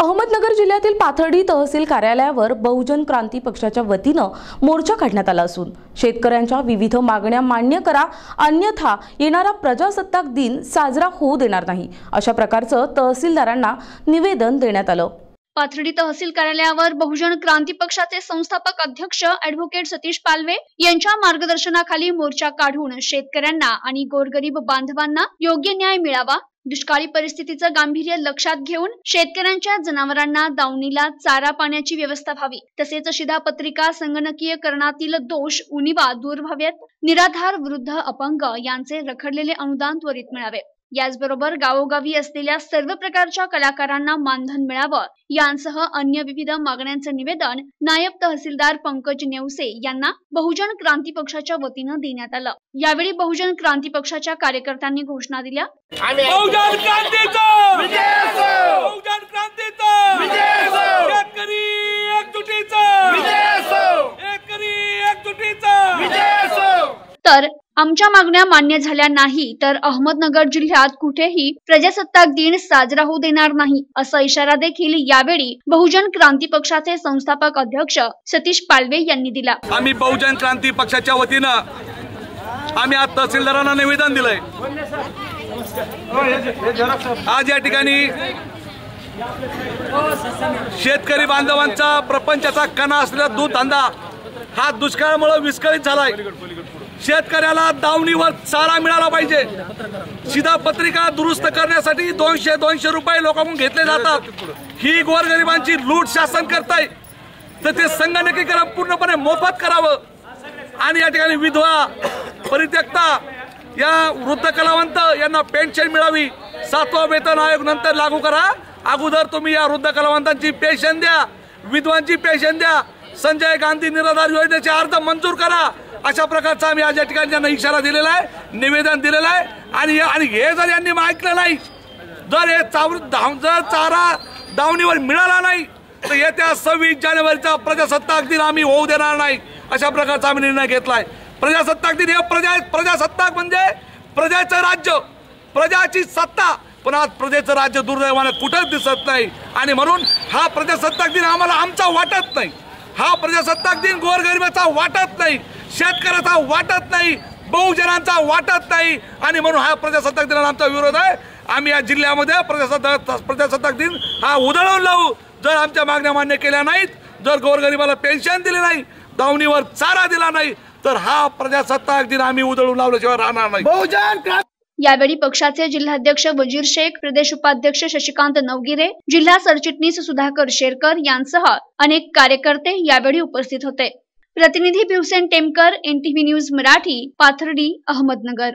अहमदनगर जिल्ह्यातील पाथर्डी तहसील कार्यालयावर बहुजन क्रांती पक्षाच्या वतीनं मोर्चा काढण्यात आला असून शेतकऱ्यांच्या विविध मागण्या मान्य करा अन्यथा येणारा प्रजासत्ताक दिन साजरा होऊ देणार नाही अशा प्रकारचं तहसीलदारांना निवेदन देण्यात आलं. पाथर्डी तहसील कार्यालयावर बहुजन क्रांती पक्षाचे संस्थापक अध्यक्ष अॅडव्होकेट सतीश पालवे यांच्या मार्गदर्शनाखाली मोर्चा काढून शेतकऱ्यांना आणि गोरगरीब बांधवांना योग्य न्याय मिळावा दुष्काळी परिस्थितीचं गांभीर्य लक्षात घेऊन शेतकऱ्यांच्या जनावरांना दावणीला चारा पाण्याची व्यवस्था व्हावी. तसेच शिधापत्रिका संगणकीयकरणातील दोष उणिवा दूर व्हावेत. निराधार वृद्ध अपंग यांचे रखडलेले अनुदान त्वरित मिळावे. याचबरोबर गावोगावी असलेल्या सर्व प्रकारच्या कलाकारांना मानधन मिळावं. यांसह अन्य विविध मागण्यांचं निवेदन नायब तहसीलदार पंकज नेवसे यांना बहुजन क्रांती पक्षाच्या वतीनं देण्यात आलं. यावेळी बहुजन क्रांती पक्षाच्या कार्यकर्त्यांनी घोषणा दिल्या बहुजन क्रांतीचं बहुजन क्रांतीचं शेतकरी एकजुटीचं शेतकरी एकजुटीचं तर आमच्या मागण्या मान्य झाल्या नाही तर अहमदनगर जिल्ह्यात कुठेही प्रजासत्ताक दिन साजरा होऊ देणार नाही असा इशारा देखील यावेळी बहुजन क्रांती पक्षाचे संस्थापक अध्यक्ष सतीश पालवे यांनी दिला. आम्ही बहुजन क्रांती पक्षाच्या वतीनं आम्ही आज तहसीलदारांना निवेदन दिलंय. आज या ठिकाणी शेतकरी बांधवांचा प्रपंचाचा कणा असलेला दूध धंदा हा दुष्काळामुळे विस्कळीत झालाय. शेतकऱ्याला दावणीवर चारा मिळाला पाहिजे. शिधापत्रिका दुरुस्त करण्यासाठी दोनशे दोनशे रुपये लोकांकडून घेतले जातात. ही गोरगरिबांची लूट शासन करताय. तर ते संगणकीकरण पूर्णपणे मोफत करावं. आणि या ठिकाणी विधवा परित्यक्ता या वृद्ध कलावंत यांना पेन्शन मिळावी. सातवा वेतन आयोग नंतर लागू करा. अगोदर तुम्ही या वृद्ध कलावंतांची पेन्शन द्या. विधवांची पेन्शन द्या. संजय गांधी निराधार योजनेचे अर्ज मंजूर करा. अशा प्रकारचा आम्ही आज या ठिकाणी त्यांना इशारा दिलेला आहे निवेदन दिलेलं आहे. आणि आणि हे जर यांनी ऐकलं नाही जर हे चावर धाव- जर चारा दावणीवर मिळाला नाही तर येत्या सव्वीस जानेवारीचा प्रजासत्ताक दिन आम्ही होऊ देणार नाही अशा प्रकारचा आम्ही निर्णय घेतलाय. प्रजासत्ताक दिन हे प्रजा प्रजासत्ताक म्हणजे प्रजाचं राज्य प्रजाची सत्ता. पण आज प्रजेचं राज्य दुर्दैवानं कुठंच दिसत नाही. आणि म्हणून हा प्रजासत्ताक दिन आम्हाला आमचा वाटत नाही. हा प्रजासत्ताक दिन गोरगरिबाचा वाटत नाही. शेतकऱ्याचा वाटत नाही बहुजनांचा वाटत नाही. आणि म्हणून हा प्रजासत्ताक दिनाला आमचा विरोध आहे. आम्ही या जिल्ह्यामध्ये प्रजासत्ताक प्रजासत्ताक दिन हा उधळून लावू. जर आमच्या मागण्या मान्य केल्या नाहीत जर गोरगरिबाला पेन्शन दिली नाही दावणीवर चारा दिला नाही तर हा प्रजासत्ताक दिन आम्ही उधळून लावल्याशिवाय राहणार नाही. यावेळी पक्षाचे जिल्हाध्यक्ष वजीर शेख प्रदेश उपाध्यक्ष शशिकांत नवगिरे जिल्हा सरचिटणीस सुधाकर शेरकर यांसह अनेक कार्यकर्ते यावेळी उपस्थित होते. प्रतिनिधी पिवसेन टेमकर एनटीव्ही न्यूज मराठी पाथर्डी अहमदनगर.